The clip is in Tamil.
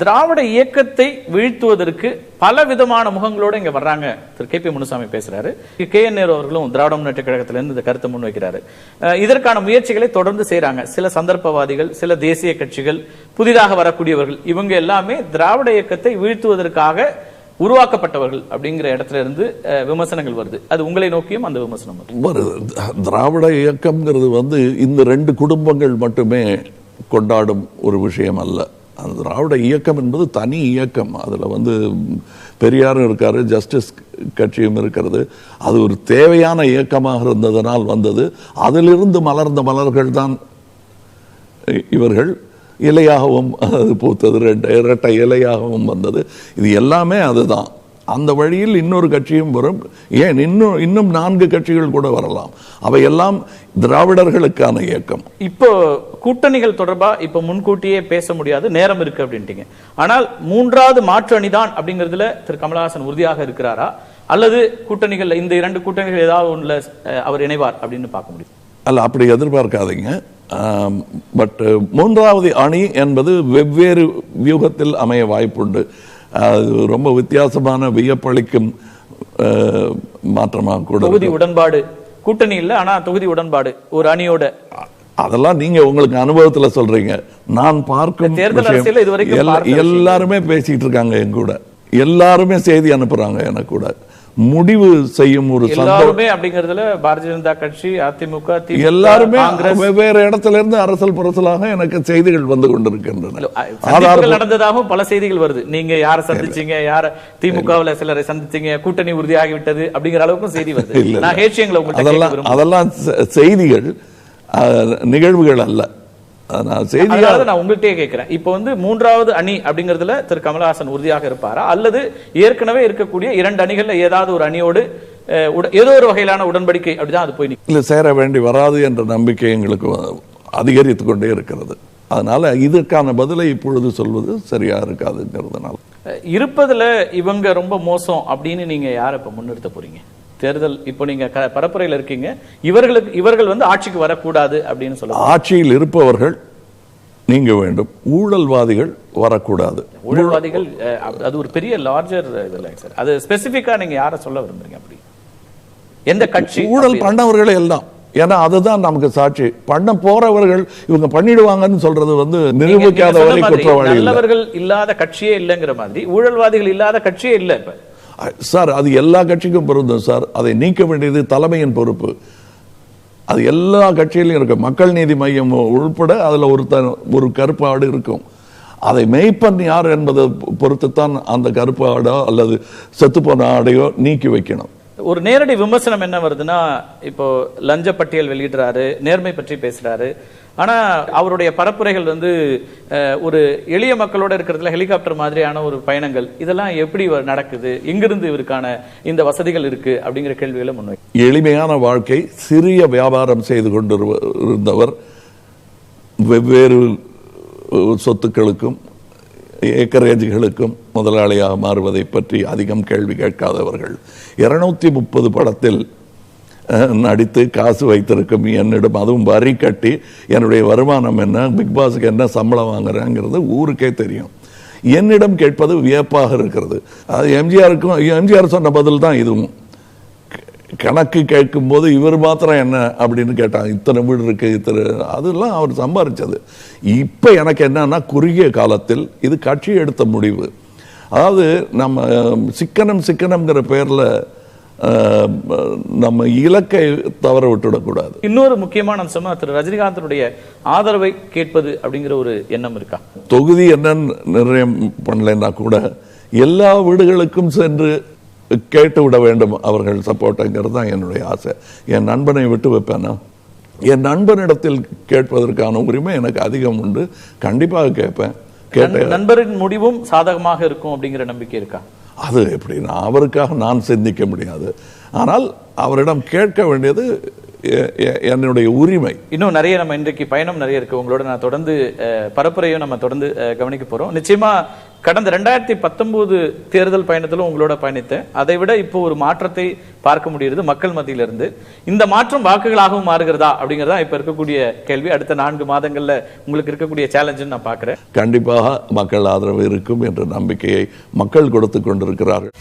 திராவிட இயக்கத்தை வீழ்த்துவதற்கு பல விதமான முகங்களோட இங்கே வர்றாங்க. திரு கே பி முனுசாமி பேசுறாரு. கே என் நேரு அவர்களும் திராவிட முன்னேற்ற கழகத்திலிருந்து இந்த கருத்தை முன்வைக்கிறாரு. இதற்கான முயற்சிகளை தொடர்ந்து செய்கிறாங்க சில சந்தர்ப்பவாதிகள் சில தேசிய கட்சிகள் புதிதாக வரக்கூடியவர்கள் இவங்க எல்லாமே திராவிட இயக்கத்தை வீழ்த்துவதற்காக உருவாக்கப்பட்டவர்கள் அப்படிங்கிற இடத்துல இருந்து விமர்சனங்கள் வருது. அது உங்களை நோக்கியும் அந்த விமர்சனம் வருது. திராவிட இயக்கம்ங்கிறது வந்து இந்த ரெண்டு குடும்பங்கள் மட்டுமே கொண்டாடும் ஒரு விஷயம் அல்ல. அந்த திராவிட இயக்கம் என்பது தனி இயக்கம். அதில் வந்து பெரியாரும் இருக்கார் ஜஸ்டிஸ் கட்சியும் இருக்கிறது. அது ஒரு தேவையான இயக்கமாக இருந்ததனால் வந்தது. அதிலிருந்து மலர்ந்த மலர்கள் தான் இவர்கள் இலையாகவும் அது பூத்தது ரெண்டு இரட்டை இலையாகவும் வந்தது. இது எல்லாமே அதுதான். அந்த வழியில் இன்னொரு கட்சியும் வரும். ஏன்? இன்னும் இன்னும் நான்கு கட்சிகள் கூட வரலாம். அவையெல்லாம் திராவிடர்களுக்கான இயக்கம். இப்போ கூட்டணிகள் தொடர்பா இப்ப முன்கூட்டியே பேச முடியாது நேரம் இருக்கு அப்படின்ட்டீங்க. ஆனால் மூன்றாவது மாற்று அணிதான் அப்படிங்கிறதுல திரு கமலஹாசன் உறுதியாக இருக்கிறாரா? அல்லது கூட்டணிகள் இந்த இரண்டு கூட்டணிகள் ஏதாவது அஹ், அவர் இணைவார் அப்படின்னு பார்க்க முடியும். அல்ல அப்படி எதிர்பார்க்காதீங்க. பட் மூன்றாவது அணி என்பது வெவ்வேறு வியூகத்தில் அமைய வாய்ப்புண்டு. அது ரொம்ப வித்தியாசமான வியப்பளிக்கும் மாற்றமாக கூட தொகுதி. உடன்பாடு. கூட்டணி இல்ல ஆனா தொகுதி உடன்பாடு. ஒரு அணியோட. அதெல்லாம் நீங்க உங்களுக்கு அனுபவத்துல சொல்றீங்க. நான் பார்க்கும். எல்லாருமே பேசிட்டு இருக்காங்க என் கூட. எல்லாருமே செய்தி அனுப்புறாங்க எனக்கு கூட. முடிவு செய்யும் ஒரு எல்லாருமே அப்படிங்கறதுல பாரதிய ஜனதா கட்சி அதிமுக திமுக, எல்லாருமே வெவ்வேறு இடத்துல இருந்து அரசல் புரசலாக எனக்கு செய்திகள் வந்து கொண்டிருக்கின்றன. நடந்ததாகவும் பல செய்திகள் வருது. நீங்க யார சந்திச்சீங்க யார திமுகவுல சிலரை சந்திச்சீங்க கூட்டணி உறுதியாகி விட்டது அப்படிங்கிற அளவுக்கும் செய்தி வருது. அதெல்லாம். அதெல்லாம் செய்திகள் நிகழ்வுகள் அல்ல. நான் உங்கள்கிட்டயே கேட்கிறேன் இப்போ வந்து மூன்றாவது அணி அப்படிங்கறதுல திரு கமலஹாசன் உறுதியாக இருப்பாரா? அல்லது ஏற்கனவே இருக்கக்கூடிய இரண்டு அணிகள்ல ஏதாவது ஒரு அணியோடு ஏதோ ஒரு வகையிலான உடன்படிக்கை அப்படிதான் அது போய் இல்ல சேர வேண்டி வராது என்ற நம்பிக்கை எங்களுக்கு அதிகரித்து கொண்டே இருக்கிறது. அதனால இதற்கான பதிலை இப்பொழுது சொல்வது சரியா இருக்காதுங்கிறதுனால. இருப்பதுல இவங்க ரொம்ப மோசம் அப்படின்னு நீங்க யாரை இப்ப முன்னிறுத்த போறீங்க? தேர்தல் இப்போ நீங்க பரப்புரையில இருக்கீங்க. இவர்களுக்கு இவர்கள் வந்து ஆட்சிக்கு வரக்கூடாது அப்படின்னு சொல்ல ஆட்சியில் இருப்பவர்கள் நீங்க வேண்டும். ஊழல்வாதிகள் வரக்கூடாது. ஊழல்வாதிகள் அது- ஒரு பெரிய லார்ஜர் இதுல சார் அது ஸ்பெசிபிக்கா நீங்க யாரை சொல்ல விரும்புறீங்க அப்படி? எந்த கட்சி ஊழல் பண்ணவர்களே எல்லாம். ஏன்னா அதுதான் நமக்கு சாட்சி. பண்ண போறவர்கள் இவங்க பண்ணிடுவாங்கன்னு சொல்றது வந்து நிரூபிக்காத வரை குற்றவாளி நல்லவர்கள் இல்லாத கட்சியே இல்லைங்கிற மாதிரி ஊழல்வாதிகள் இல்லாத கட்சியே இல்ல இப்ப. சார் அது எல்லா கட்சிக்கும் பொருந்தும் சார். அதை நீக்க வேண்டியது தலைமையின் பொறுப்பு. அது எல்லா கட்சியிலையும் இருக்கும். மக்கள் நீதி மையம் உள்பட அதில் ஒரு த- ஒரு கருப்பு ஆடு இருக்கும். அதை மெய்ப்பன் யார் என்பதை பொறுத்து தான் அந்த கருப்பு ஆடோ அல்லது செத்துப்போன ஆடையோ நீக்கி வைக்கணும். ஒரு நேரடி விமர்சனம் என்ன வருதுன்னா இப்போ லஞ்ச பட்டியல் வெளியிடுறாரு நேர்மை பற்றி பேசுறாரு. ஆனா அவருடைய பரப்புரைகள் வந்து ஒரு எளிய மக்களோட இருக்கிறதுல ஹெலிகாப்டர் மாதிரியான ஒரு பயணங்கள் இதெல்லாம் எப்படி நடக்குது? எங்கிருந்து இவருக்கான இந்த வசதிகள் இருக்கு? அப்படிங்கிற கேள்விகளை முன்வை எளிமையான வாழ்க்கை சிறிய வியாபாரம் செய்து கொண்டு இருந்தவர் வெவ்வேறு சொத்துக்களுக்கும் ஏக்கரேஜுகளுக்கும் முதலாளியாக மாறுவதை பற்றி அதிகம் கேள்வி கேட்காதவர்கள். இருநூத்தி முப்பது படத்தில் நடித்து காசு வைத்திருக்கும் என்னிடம் அதுவும் வரி கட்டி என்னுடைய வருமானம் என்ன பிக் பாஸுக்கு என்ன சம்பளம் வாங்குறேங்கிறது ஊருக்கே தெரியும். என்னிடம் கேட்பது வியப்பாக இருக்கிறது. அது எம்ஜிஆருக்கும் எம்ஜிஆர் சொன்ன பதில் தான் இதுவும். கணக்கு கேட்கும்போது இவர் மாத்திரம் என்ன அப்படின்னு கேட்டாங்க இத்தனை வீடு இருக்கு இத்தனை அதெல்லாம் அவர் சம்பாதிச்சது இப்போ எனக்கு என்னன்னா குறுகிய காலத்தில் இது கட்சி எடுத்த முடிவு. அதாவது நம்ம சிக்கனம் சிக்கனம்ங்கிற பேரில் நம்ம இலக்கை தவற விட்டுடக்கூடாது. இன்னொரு முக்கியமான அம்சமா திரு ரஜினிகாந்தனுடைய ஆதரவை கேட்பது அப்படிங்கிற ஒரு எண்ணம் இருக்கா? தொகுதி என்னன்னு நிர்ணயம் பண்ணலைன்னா கூட எல்லா வீடுகளுக்கும் சென்று கேட்டு விட வேண்டும் அவர்கள் சப்போர்ட்டுங்கிறது தான் என்னுடைய ஆசை. என் நண்பனை விட்டு வைப்பேனா? என் நண்பனிடத்தில் கேட்பதற்கான உரிமை எனக்கு அதிகம் உண்டு. கண்டிப்பாக கேட்பேன். கேட்ட நண்- நண்பரின் முடிவும் சாதகமாக இருக்கும் அப்படிங்கிற நம்பிக்கை இருக்கா? அது எப்படின்னா அவருக்காக நான் சிந்திக்க முடியாது. ஆனால் அவரிடம் கேட்க வேண்டியது என்னுடைய உரிமை. இன்னும் நிறைய நம்ம இன்றைக்கு பயணம் நிறைய இருக்கு. உங்களோட நான் தொடர்ந்து பரப்புரையும் நம்ம தொடர்ந்து கவனிக்க போறோம். நிச்சயமா கடந்த ரெண்டாயிரத்தி பத்தொன்பது தேர்தல் பயணத்திலும் உங்களோட பயணித்தேன். அதை விட இப்போ ஒரு மாற்றத்தை பார்க்க முடிகிறது மக்கள் மத்தியிலிருந்து. இந்த மாற்றம் வாக்குகளாகவும் மாறுகிறதா அப்படிங்கிறதா இப்ப இருக்கக்கூடிய கேள்வி. அடுத்த நான்கு மாதங்கள்ல உங்களுக்கு இருக்கக்கூடிய சேலஞ்சுன்னு நான் பார்க்குறேன். கண்டிப்பாக மக்கள் ஆதரவு இருக்கும் என்ற நம்பிக்கையை மக்கள் கொடுத்து கொண்டிருக்கிறார்கள்.